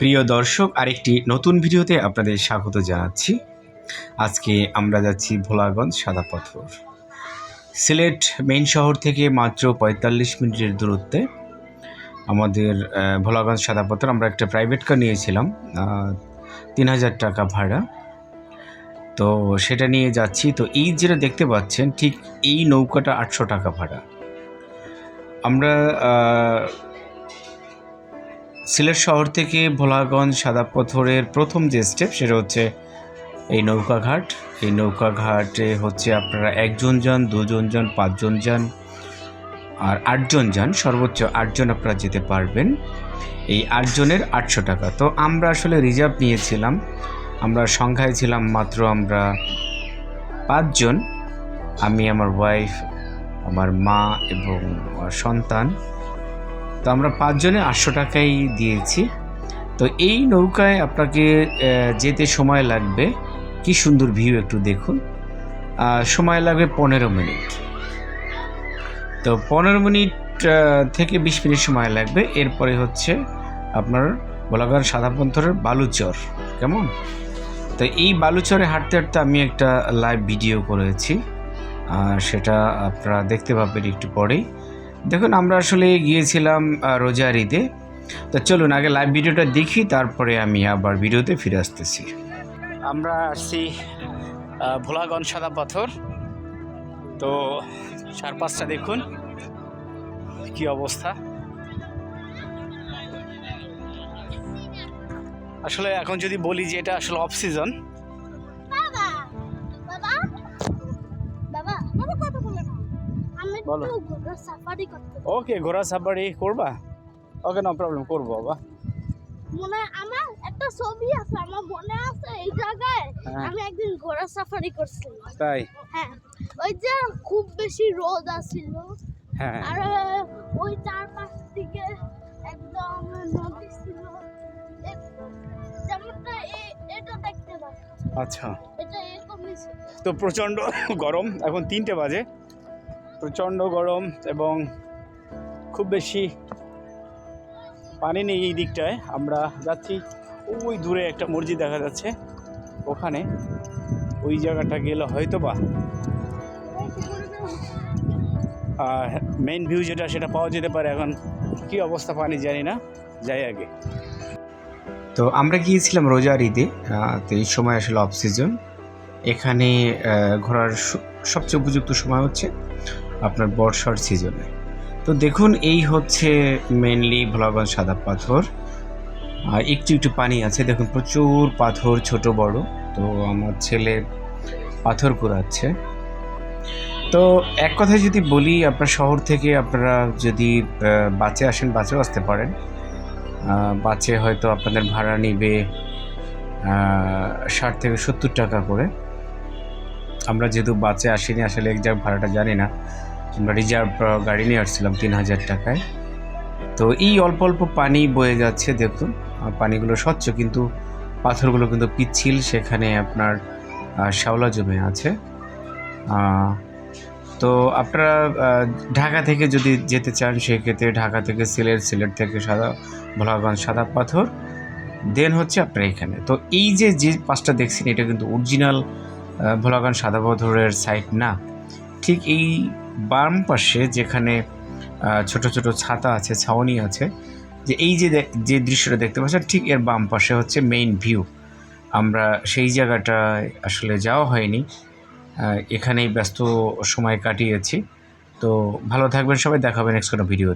প্রিয় দর্শক, আরেকটি নতুন ভিডিওতে আপনাদের স্বাগত জানাচ্ছি। আজকে আমরা যাচ্ছি ভোলাগঞ্জ সাদা পাথর সিলেট মেইন শহর থেকে মাত্র পঁয়তাল্লিশ মিনিটের দূরত্বে আমাদের ভোলাগঞ্জ সাদা পাথর আমরা একটা প্রাইভেট কার নিয়েছিলাম তিন হাজার টাকা ভাড়া। তো সেটা নিয়ে যাচ্ছি। তো এই যেটা দেখতে পাচ্ছেন, ঠিক এই নৌকাটা আটশো টাকা ভাড়া। আমরা সিলেট শহর থেকে ভোলাগঞ্জ সাদা পাথরের প্রথম যে স্টেপ সেটা হচ্ছে এই নৌকাঘাট এই নৌকাঘাটে হচ্ছে আপনারা একজন যান, দুজন যান, পাঁচজন যান আর আটজন যান, সর্বোচ্চ আটজন আপনারা যেতে পারবেন। এই আটজনের আটশো টাকা। তো আমরা আসলে রিজার্ভ নিয়েছিলাম। আমরা সংখ্যায় ছিলাম মাত্র আমরা পাঁচজন। আমি, আমার ওয়াইফ আমার মা এবং সন্তান। তো আমরা পাঁচজনে আটশো টাকাই দিয়েছি। তো এই নৌকায় আপনাকে যেতে সময় লাগবে। কি সুন্দর ভিউ একটু দেখুন। সময় লাগবে পনেরো মিনিট। তো পনেরো মিনিট থেকে বিশ মিনিট সময় লাগবে। এরপরে হচ্ছে আপনার গোলাঘাট সাদাপন্থরের বালুচর। কেমন? তো এই বালুচরে হাঁটতে হাঁটতে আমি একটা লাইভ ভিডিও করেছি। সেটা আপনারা দেখতে পাবেন একটু পরেই। দেখুন আমরা আসলে গিয়েছিলাম আহ, রোজার ঈদে তো চলুন আগে লাইভ ভিডিওটা দেখি তারপরে আমি আবার ভিডিওতে ফিরে আসতেছি। আমরা আসছি ভোলাগঞ্জ সাদা পাথর। তো চারপাশটা দেখুন কি অবস্থা। আসলে এখন যদি বলি যে এটা আসলে অফ সিজন বলো। ওকে ঘোড়া সাফারি করবা? ওকে নো প্রবলেম করব বাবা মনে আমার একটা ছবি আছে আমার মনে আছে এই জায়গায়। হ্যাঁ। আমি একদিন ঘোড়া সাফারি করছিলাম। তাই? হ্যাঁ ওই যে খুব বেশি রোদ আছিল। হ্যাঁ। আর ওই চারপাশ থেকে একদম নদী ছিল। যেমনটা এটা দেখতে পাচ্ছি। আচ্ছা। এটা এরকমই তো প্রচণ্ড গরম এখন তিনটে বাজে। প্রচণ্ড গরম এবং খুব বেশি পানি নেই এই দিকটায়। আমরা যাচ্ছি ওই দূরে একটা মসজিদ দেখা যাচ্ছে। ওখানে ওই জায়গাটা গেলে হয়তো বা মেইন ভিউ যেটা, সেটা পাওয়া যেতে পারে। এখন কি অবস্থা পানি জানি না, যাই আগে। তো আমরা গিয়েছিলাম রোজার ঈদে তো এই সময় আসলে অফ সিজন এখানে ঘোরার সবচেয়ে উপযুক্ত সময় হচ্ছে আপনার বর্ষার সিজনে। তো দেখুন, এই হচ্ছে মেনলি ভোলাগঞ্জ সাদা পাথর। আর একটু একটু পানি আছে। দেখুন, প্রচুর পাথর, ছোট, বড়। তো আমার ছেলে পাথর কুড়াচ্ছে। তো এক কথায় যদি বলি, আপনার শহর থেকে আপনারা যদি বাসে আসেন বাসেও আসতে পারেন। বাসে হয়তো আপনাদের ভাড়া নিবে ষাট থেকে সত্তর টাকা করে। আমরা যেহেতু বাসে আসিনি, আসলে একজাক্ট ভাড়াটা জানি না। আমরা রিজার্ভ গাড়ি নিয়ে আসছিলাম তিন হাজার টাকায়। তো এই অল্প অল্প পানি বয়ে যাচ্ছে, দেখুন। পানিগুলো স্বচ্ছ, কিন্তু পাথরগুলো কিন্তু পিচ্ছিল, সেখানে আপনার শ্যাওলা জমে আছে। তো আপনারা ঢাকা থেকে যদি যেতে চান, সেক্ষেত্রে ঢাকা থেকে সিলেট সিলেট থেকে সাদা, ভোলাগঞ্জ সাদা পাথর। দেন হচ্ছে আপনার এখানে। তো এই যে যে পাঁচটা দেখছেন, এটা কিন্তু অরিজিনাল ভোলাগঞ্জ সাদা পাথরের সাইট না। ঠিক এই বাম পাশে যেখানে ছোট ছোট ছাতা আছে, ছাউনি আছে, যে এই যে যে দৃশ্যটা দেখতে পাচ্ছেন, ঠিক এর বাম পাশে হচ্ছে মেইন ভিউ আমরা সেই জায়গাটায় আসলে যাওয়া হয়নি। এখানেই ব্যস্ত সময় কাটিয়েছি। তো ভালো থাকবেন সবাই দেখাবেন নেক্সট কোনো ভিডিও